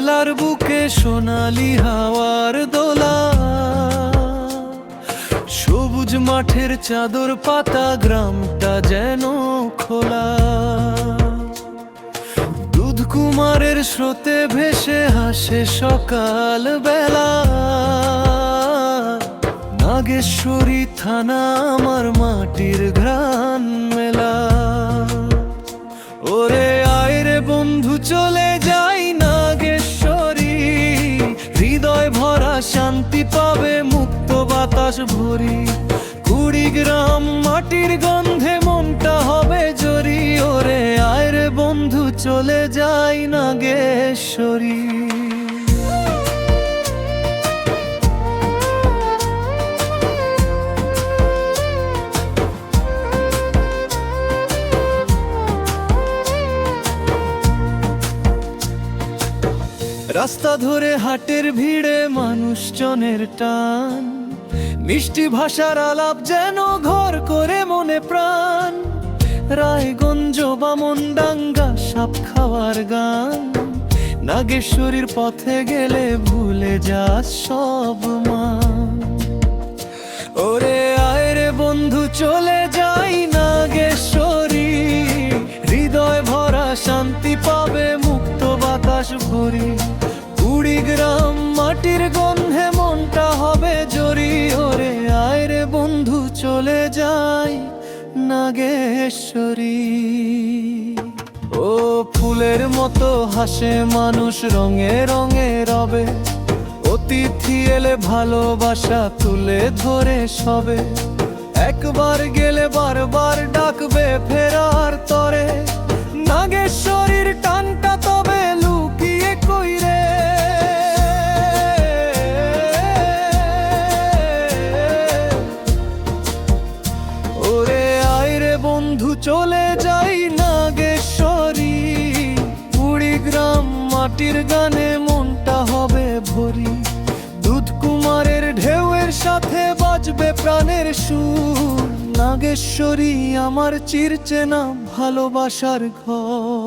মেলার বুকে সোনালি হাওয়ার দোলা। সবুজ মাঠের চাদর পাতা গ্রামটা যেন খোলা। দুধ কুমারের স্রোতে ভেসে হাসে সকাল বেলা নাগেশ্বরী থানা আমার মাটির ঘ্রাণ। শান্তি পাবে মুক্ত বাতাস ভরি। কুড়িগ্রাম মাটির গন্ধে মনটা হবে জরি। ওরে আয় রে বন্ধু, চলে যাই নাগেশ্বরী। রাস্তা ধরে হাটের ভিড়ে মানুষজনের টান। মিষ্টি ভাষার আলাপ যেন ঘর করে মনে প্রাণ। রায়গঞ্জ বামন বামনডাঙ্গা সাপ খাওয়ার গান। নাগেশ্বরীর পথে গেলে ভুলে যাস সব মা ওরে আয় রে বন্ধু, চলে যাই নাগেশ্বরী। হৃদয় ভরা শান্তি পাবে মুক্ত বাতাস ভরি। কুড়িগ্রাম মাটির গন্ধে মনটা হবে জরি, ওরে আয় বন্ধু, চলে যাই নাগেশ্বরী। ও ফুলের মতো হাসে মানুষ, রঙে রঙে রবে। অতিথি এলে ভালোবাসা তুলে ধরে সবে। একবার গেলে বারবার ডাকবে ফেরার চলে যাই নাগেশ্বরী। কুড়িগ্রাম মাটির গানে মনটা হবে ভরি। দুধ কুমারের ঢেউয়ের সাথে বাজবে প্রাণের সুর। নাগেশ্বরী, আমার চিরচেনা ভালোবাসার ঘর।